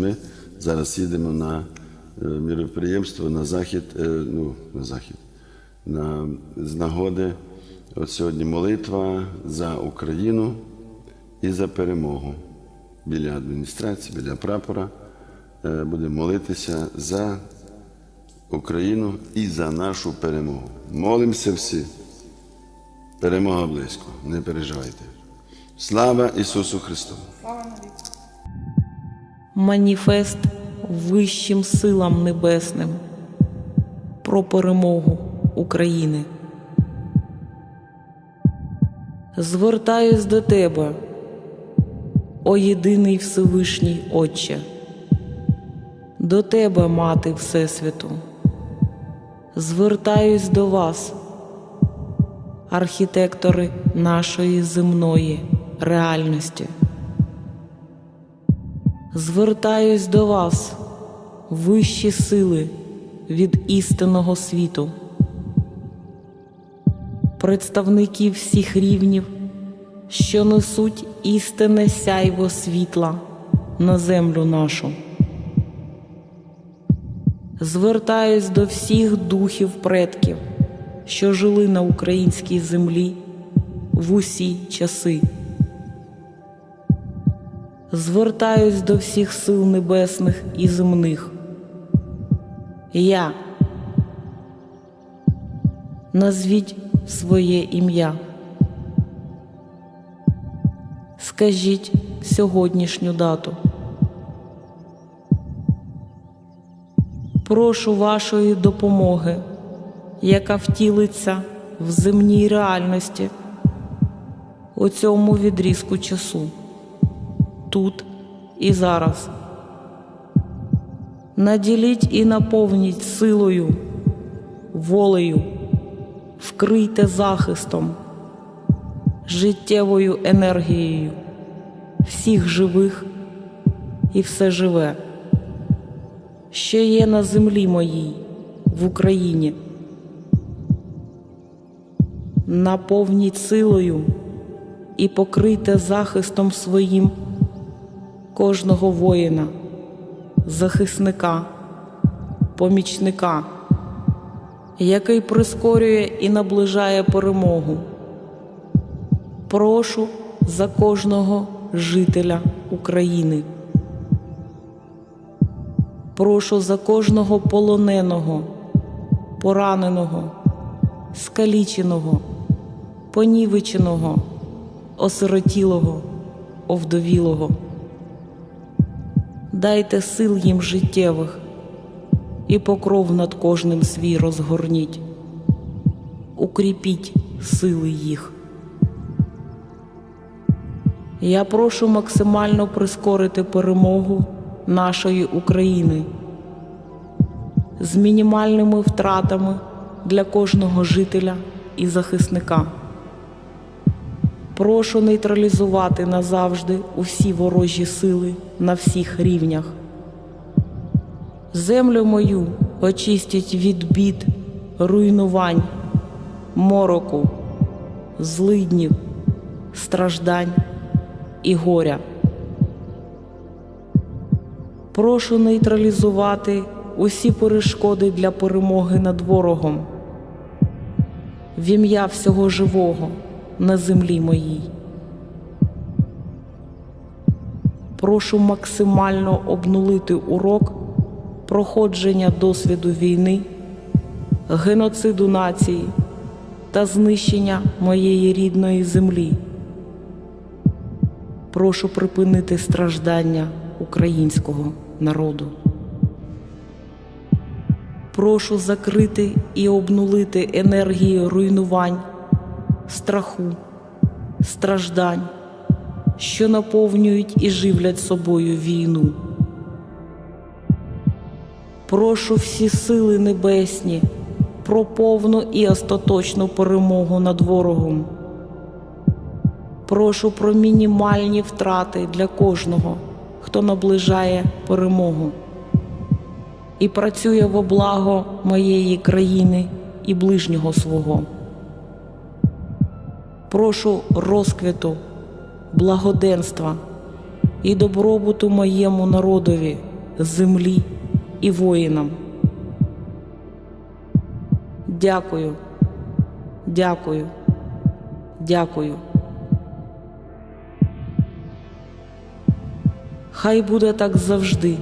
ми зараз їдемо на е, міроприємство на захід, е, ну, на захід, на, з нагоди. От сьогодні молитва за Україну і за перемогу. Біля адміністрації, біля прапора е, будемо молитися за Україну і за нашу перемогу. Молимося всі. Перемога близько, не переживайте. Слава Ісусу Христу! Маніфест вищим силам небесним про перемогу України. Звертаюсь до тебе, о єдиний Всевишній Отче, до тебе, Мати Всесвіту. Звертаюсь до вас, архітектори нашої земної реальності. Звертаюсь до вас, вищі сили від істинного світу, представники всіх рівнів, що несуть істинне сяйво світла на землю нашу. Звертаюсь до всіх духів предків, що жили на українській землі в усі часи. Звертаюсь до всіх сил небесних і земних. Я. Назвіть своє ім'я. Скажіть сьогоднішню дату. Прошу вашої допомоги, яка втілиться в земній реальності у цьому відрізку часу тут і зараз. Наділіть і наповніть силою, волею, вкрийте захистом, життєвою енергією всіх живих і все живе, що є на землі моїй в Україні. Наповніть силою і покрийте захистом своїм кожного воїна, захисника, помічника, який прискорює і наближає перемогу. Прошу за кожного жителя України. Прошу за кожного полоненого, пораненого, скаліченого, понівеченого, осиротілого, овдовілого дайте сил їм життєвих, і покров над кожним свій розгорніть, укріпіть сили їх. Я прошу максимально прискорити перемогу нашої України з мінімальними втратами для кожного жителя і захисника. Прошу нейтралізувати назавжди усі ворожі сили на всіх рівнях. Землю мою очистіть від бід, руйнувань, мороку, злиднів, страждань і горя. Прошу нейтралізувати усі перешкоди для перемоги над ворогом в ім'я всього живого на землі моїй. Прошу максимально обнулити урок проходження досвіду війни, геноциду нації та знищення моєї рідної землі. Прошу припинити страждання українського народу. Прошу закрити і обнулити енергії руйнувань страху, страждань, що наповнюють і живлять собою війну. Прошу всі сили небесні про повну і остаточну перемогу над ворогом. Прошу про мінімальні втрати для кожного, хто наближає перемогу і працює во благо моєї країни і ближнього свого прошу розквіту, благоденства і добробуту моєму народові землі і воїнам. Дякую, дякую, дякую. Хай буде так завжди.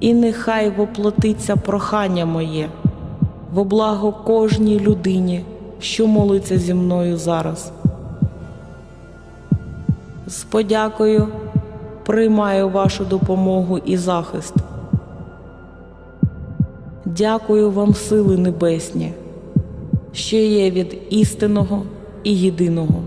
І нехай воплотиться прохання моє во благо кожній людині, що молиться зі мною зараз. З подякою приймаю вашу допомогу і захист. Дякую вам, сили небесні, що є від істинного і єдиного.